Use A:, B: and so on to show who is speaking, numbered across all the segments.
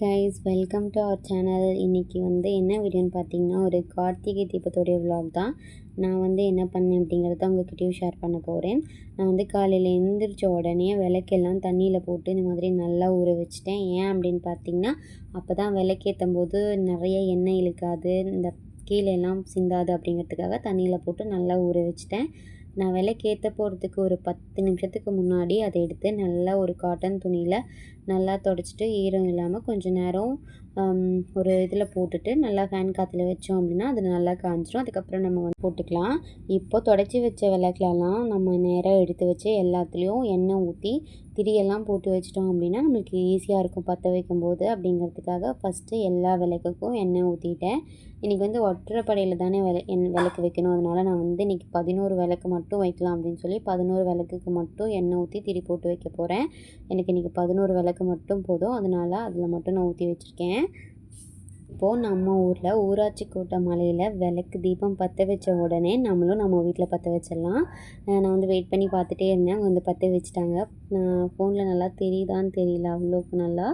A: Guys welcome to our channel இன்றைக்கி வந்து என்ன வீடியோன்னு பார்த்தீங்கன்னா ஒரு கார்த்திகை தீபத்துடைய விலாக் தான். நான் வந்து என்ன பண்ணேன் அப்படிங்கிறத உங்ககிட்டயும் ஷேர் பண்ண போகிறேன் நான் வந்து காலையில் எழுந்திரிச்ச உடனே விளக்கெல்லாம் தண்ணியில் போட்டு இந்த மாதிரி நல்லா ஊற வச்சுட்டேன். ஏன் அப்படின்னு பார்த்தீங்கன்னா அப்போ தான் விளக்கேற்றும் போது நிறைய எண்ணெய் இழுக்காது இந்த கீழே எல்லாம் சிந்தாது அப்படிங்கிறதுக்காக தண்ணியில் போட்டு நல்லா ஊற வச்சுட்டேன். நான் விளக்கேற்ற போகிறதுக்கு ஒரு பத்து நிமிஷத்துக்கு முன்னாடி அதை எடுத்து நல்லா ஒரு காட்டன் துணியில் நல்லா தொடச்சிட்டு ஈரம் இல்லாமல் கொஞ்சம் நேரம் ஒரு இதில் போட்டுட்டு நல்லா ஃபேன் காற்றுல வச்சோம் அப்படின்னா அது நல்லா காஞ்சிரும். அதுக்கப்புறம் நம்ம வந்து போட்டுக்கலாம். இப்போ தொடச்சி வச்ச விளக்குலலாம் நம்ம நேராக எடுத்து வச்சு எல்லாத்துலேயும் எண்ணெய் ஊற்றி திரியெல்லாம் போட்டு வச்சிட்டோம் அப்படின்னா நம்மளுக்கு ஈஸியாக இருக்கும் பற்ற வைக்கும்போது அப்படிங்கிறதுக்காக ஃபஸ்ட்டு எல்லா விளக்குக்கும் எண்ணெய் ஊற்றிட்டேன் இன்றைக்கி வந்து ஒற்றைப்படையில் தானே விள எண் விளக்கு வைக்கணும். அதனால் நான் வந்து இன்றைக்கி பதினோரு விளக்கு மட்டும் வைக்கலாம் அப்படின்னு சொல்லி பதினோரு விளக்குக்கு மட்டும் எண்ணெய் ஊற்றி திரி போட்டு வைக்க போகிறேன் எனக்கு இன்றைக்கி பதினோரு விளக்கு மட்டும் போதும். அதனால் அதில் மட்டும் நான் ஊற்றி வச்சுருக்கேன். இப்போது நம்ம ஊரில் ஊராட்சி கோட்டை மலையில் விளக்கு தீபம் பற்ற வச்ச உடனே நம்மளும் நம்ம வீட்டில் பற்ற வச்சிடலாம். நான் வந்து வெயிட் பண்ணி பார்த்துட்டே இருந்தேன். அவங்க வந்து பற்ற வச்சுட்டாங்க. ஃபோனில் நல்லா தெரியுதான்னு தெரியல அவ்வளோக்கு நல்லா.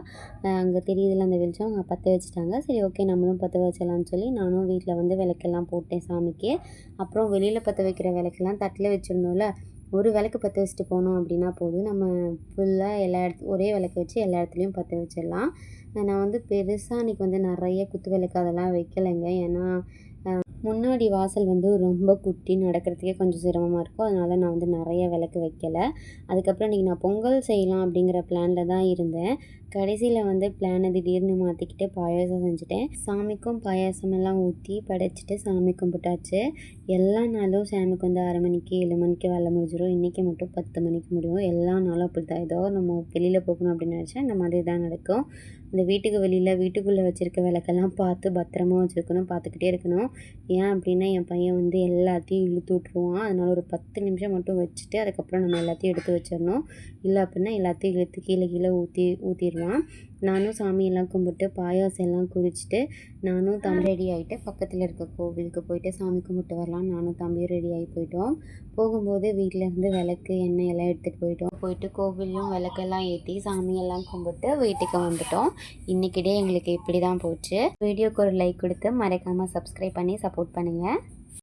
A: அங்கே தெரியுதுல அந்த வெளிச்சம். அவங்க பற்ற வச்சுட்டாங்க. சரி ஓகே நம்மளும் பற்ற வச்சிடலாம்னு சொல்லி நானும் வீட்டில் வந்து விளக்கெல்லாம் போட்டேன் சாமிக்கு. அப்புறம் வெளியில் பற்ற வைக்கிற விளக்கெல்லாம் தட்டில் வச்சுருந்தோம்ல. ஒரு விளக்கு பற்ற வச்சுட்டு போனோம் அப்படின்னா போதும். நம்ம ஃபுல்லாக எல்லா இடத்து ஒரே விளக்கு வச்சு எல்லா இடத்துலையும் பற்ற வச்சிடலாம். நான் வந்து பெருசாக அன்றைக்கி வந்து நிறைய குத்து விளக்கு அதெல்லாம் வைக்கலைங்க. ஏன்னா முன்னாடி வாசல் வந்து ரொம்ப குட்டி நடக்கிறதுக்கே கொஞ்சம் சிரமமாக இருக்கும். அதனால் நான் வந்து நிறைய விளக்கு வைக்கலை. அதுக்கப்புறம் இன்றைக்கி நான் பொங்கல் செய்யலாம் அப்படிங்கிற பிளானில் தான் இருந்தேன். கடைசியில் வந்து பிளானை திடீர்னு மாற்றிக்கிட்டு பாயாசம் செஞ்சுட்டேன். சாமிக்கும் பாயாசம் எல்லாம் ஊற்றி படைச்சிட்டு சாமி கும்பிட்டாச்சு. எல்லா நாளும் சாமிக்கு வந்து அரை மணிக்கு ஏழு மணிக்கு வேலை முடிஞ்சிடும் இன்றைக்கி மட்டும் பத்து மணிக்கு முடியும். எல்லா நாளும் அப்படி தான் ஏதோ நம்ம வெளியில் போகணும் அப்படின்னு நினச்சா இந்த மாதிரி தான் நடக்கும். இந்த வீட்டுக்கு வெளியில் வீட்டுக்குள்ளே வச்சுருக்க விளக்கெல்லாம் பார்த்து பத்திரமா வச்சுருக்கணும் பார்த்துக்கிட்டே இருக்கணும். ஏன் அப்படின்னா என் பையன் வந்து எல்லாத்தையும் இழுத்து விட்ருவான் அதனால் ஒரு பத்து நிமிஷம் மட்டும் வச்சுட்டு அதுக்கப்புறம் நம்ம எல்லாத்தையும் எடுத்து வச்சிடணும். இல்லை அப்படின்னா எல்லாத்தையும் இழுத்து கீழே கீழே ஊற்றி ஊற்றிடுவான் நானும் சாமியெல்லாம் கும்பிட்டு பாயாசம் எல்லாம் குடிச்சிட்டு நானும் தம்பி ரெடி ஆகிட்டு பக்கத்தில் இருக்க கோவிலுக்கு போயிட்டு சாமி கும்பிட்டு வரலாம். நானும் தம்பியும் ரெடி ஆகி போயிட்டோம். போகும்போது வீட்டில் இருந்து விளக்கு எண்ணெய் எல்லாம் எடுத்துகிட்டு போயிட்டோம். போயிட்டு கோவிலையும் விளக்கெல்லாம் ஏற்றி சாமியெல்லாம் கும்பிட்டு வீட்டுக்கு வந்துட்டோம். இன்றைக்கி டே எங்களுக்கு இப்படி தான் போச்சு. வீடியோக்கு ஒரு லைக் கொடுத்து மறக்காமல் சப்ஸ்கிரைப் பண்ணி சப்போர்ட் பண்ணுங்கள்